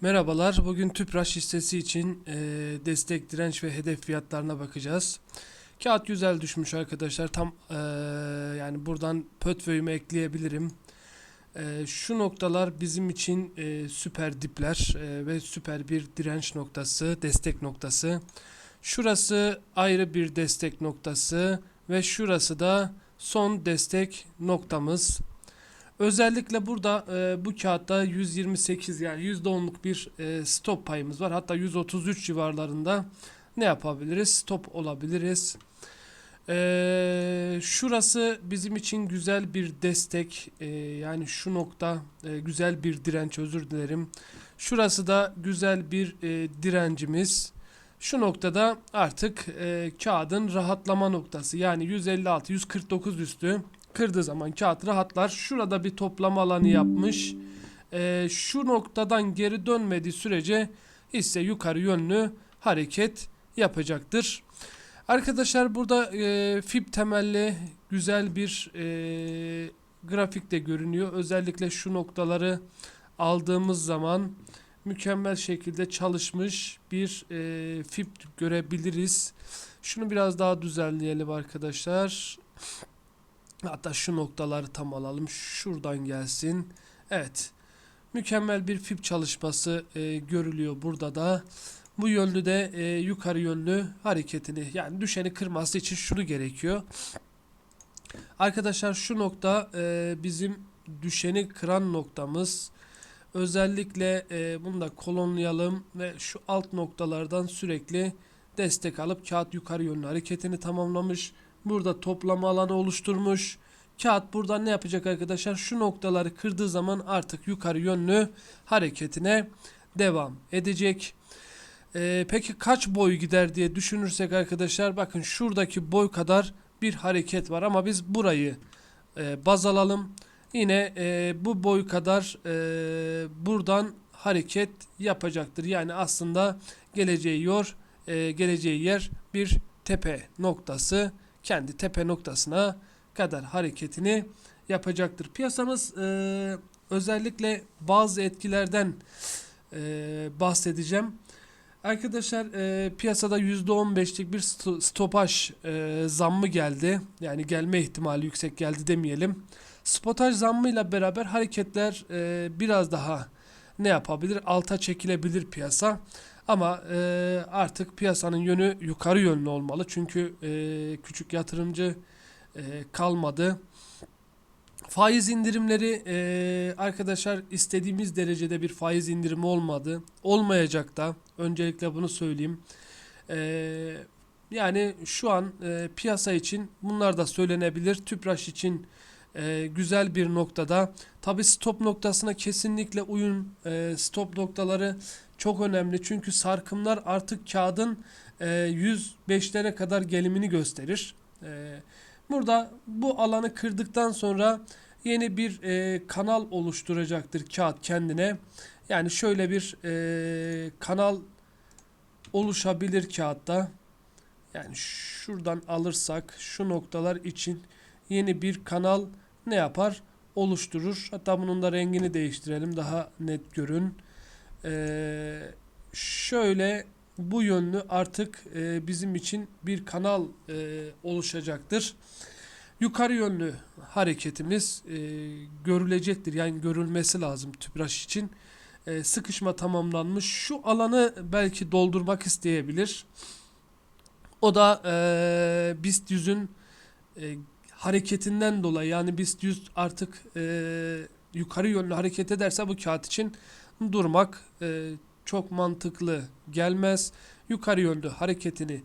Merhabalar. Bugün TÜPRAŞ hissesi için e, destek, direnç ve hedef fiyatlarına bakacağız. Kağıt güzel düşmüş arkadaşlar. Tam e, yani buradan pötvöyümü ekleyebilirim. E, şu noktalar bizim için e, süper dipler e, ve süper bir direnç noktası, destek noktası. Şurası ayrı bir destek noktası ve şurası da son destek noktamız. Özellikle burada e, bu kağıtta 128 yani %10'luk bir e, stop payımız var. Hatta 133 civarlarında ne yapabiliriz? Stop olabiliriz. E, şurası bizim için güzel bir destek. E, yani şu nokta e, güzel bir direnç özür dilerim. Şurası da güzel bir e, direncimiz. Şu noktada artık e, kağıdın rahatlama noktası yani 156 149 üstü kırdığı zaman kağıt rahatlar. Şurada bir toplama alanı yapmış. Ee, şu noktadan geri dönmediği sürece hisse yukarı yönlü hareket yapacaktır. Arkadaşlar burada e, fib temelli güzel bir e, grafik de görünüyor. Özellikle şu noktaları aldığımız zaman mükemmel şekilde çalışmış bir e, fib görebiliriz. Şunu biraz daha düzenleyelim arkadaşlar. Hatta şu noktaları tam alalım. Şuradan gelsin. Evet. Mükemmel bir fib çalışması e, görülüyor burada da. Bu yönlü de e, yukarı yönlü hareketini yani düşeni kırması için şunu gerekiyor. Arkadaşlar şu nokta e, bizim düşeni kıran noktamız. Özellikle e, bunu da kolonlayalım ve şu alt noktalardan sürekli destek alıp kağıt yukarı yönlü hareketini tamamlamış. Burada toplama alanı oluşturmuş. Kağıt buradan ne yapacak arkadaşlar? Şu noktaları kırdığı zaman artık yukarı yönlü hareketine devam edecek. Ee, peki kaç boy gider diye düşünürsek arkadaşlar bakın şuradaki boy kadar bir hareket var ama biz burayı e, baz alalım. Yine e, bu boy kadar e, buradan hareket yapacaktır. Yani aslında geleceği yor, e, geleceği yer bir tepe noktası kendi tepe noktasına kadar hareketini yapacaktır. Piyasamız e, özellikle bazı etkilerden e, bahsedeceğim. Arkadaşlar e, piyasada %15'lik bir sto- stopaj e, zammı geldi. Yani gelme ihtimali yüksek geldi demeyelim. Spotaj zammıyla beraber hareketler e, biraz daha ne yapabilir? Alta çekilebilir piyasa. Ama e, artık piyasanın yönü yukarı yönlü olmalı. Çünkü e, küçük yatırımcı e, kalmadı. Faiz indirimleri e, arkadaşlar istediğimiz derecede bir faiz indirimi olmadı. Olmayacak da. Öncelikle bunu söyleyeyim. E, yani şu an e, piyasa için bunlar da söylenebilir. Tüpraş için e, güzel bir noktada. Tabi stop noktasına kesinlikle uyun. E, stop noktaları çok önemli. Çünkü sarkımlar artık kağıdın e, 105'lere kadar gelimini gösterir. E, burada bu alanı kırdıktan sonra yeni bir e, kanal oluşturacaktır kağıt kendine. Yani şöyle bir e, kanal oluşabilir kağıtta. Yani şuradan alırsak şu noktalar için yeni bir kanal ne yapar? Oluşturur. Hatta bunun da rengini değiştirelim daha net görün. Ee, şöyle bu yönlü artık e, bizim için bir kanal e, oluşacaktır. Yukarı yönlü hareketimiz e, görülecektir. Yani görülmesi lazım tüpraş için. E, sıkışma tamamlanmış. Şu alanı belki doldurmak isteyebilir. O da e, BIST 100'ün e, hareketinden dolayı yani BIST 100 artık e, yukarı yönlü hareket ederse bu kağıt için durmak e, çok mantıklı gelmez. Yukarı yönlü hareketini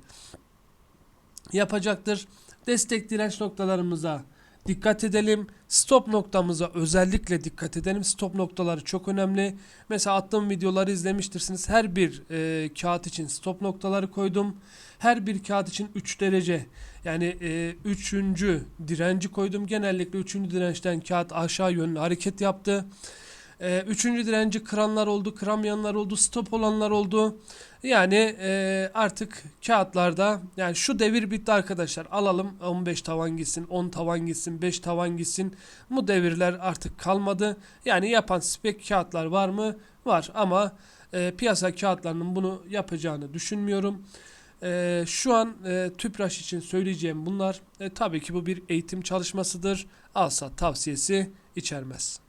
yapacaktır. Destek direnç noktalarımıza dikkat edelim. Stop noktamıza özellikle dikkat edelim. Stop noktaları çok önemli. Mesela attığım videoları izlemiştirsiniz. Her bir e, kağıt için stop noktaları koydum. Her bir kağıt için 3 derece yani 3. direnci koydum. Genellikle 3. dirençten kağıt aşağı yönlü hareket yaptı. Ee, üçüncü direnci kıranlar oldu, kıramayanlar oldu, stop olanlar oldu. Yani e, artık kağıtlarda yani şu devir bitti arkadaşlar. Alalım 15 tavan gitsin, 10 tavan gitsin, 5 tavan gitsin. Bu devirler artık kalmadı. Yani yapan spek kağıtlar var mı? var ama e, piyasa kağıtlarının bunu yapacağını düşünmüyorum. E, şu an e, TÜPRAŞ için söyleyeceğim bunlar. E, tabii ki bu bir eğitim çalışmasıdır. Alsat tavsiyesi içermez.